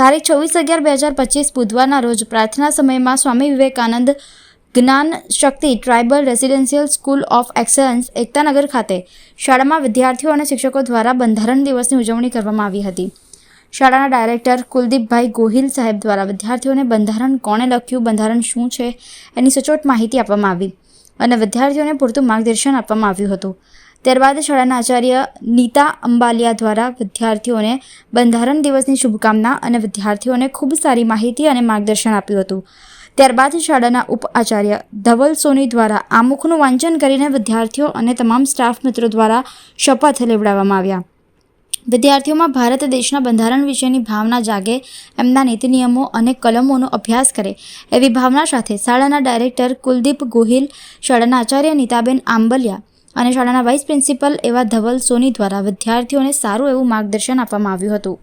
તારીખ છવ્વીસ અગિયાર બે હજાર પચીસ બુધવારના રોજ પ્રાર્થના સમયમાં Swami Vivekananda Gyan Shakti tribal residential school of excellence Ektanagar ખાતે શાળામાં વિદ્યાર્થીઓ અને શિક્ષકો દ્વારા બંધારણ દિવસની ઉજવણી કરવામાં આવી હતી. શાળાના ડાયરેક્ટર કુલદીપભાઈ ગોહિલ સાહેબ દ્વારા વિદ્યાર્થીઓને બંધારણ કોણે લખ્યું, બંધારણ શું છે, એની સચોટ માહિતી આપવામાં આવી અને વિદ્યાર્થીઓને પૂરતું માર્ગદર્શન આપવામાં આવ્યું હતું. ત્યારબાદ શાળાના આચાર્ય નીતા અંબાલિયા દ્વારા વિદ્યાર્થીઓને બંધારણ દિવસની શુભકામના અને વિદ્યાર્થીઓને ખૂબ સારી માહિતી અને માર્ગદર્શન આપ્યું હતું. ત્યારબાદ શાળાના ઉપ આચાર્ય ધવલ સોની દ્વારા આમુખનું વાંચન કરીને વિદ્યાર્થીઓ અને તમામ સ્ટાફ મિત્રો દ્વારા શપથ લેવડાવવામાં આવ્યા. વિદ્યાર્થીઓમાં ભારત દેશના બંધારણ વિશેની ભાવના જાગે, એમના નીતિ નિયમો અને કલમોનો અભ્યાસ કરે એવી ભાવના સાથે શાળાના ડાયરેક્ટર કુલદીપ ગોહિલ, શાળાના આચાર્ય નીતાબેન આંબલિયા અને શાળાના વાઇસ પ્રિન્સિપલ એવા ધવલ સોની દ્વારા વિદ્યાર્થીઓને સારું એવું માર્ગદર્શન આપવામાં આવ્યું હતું.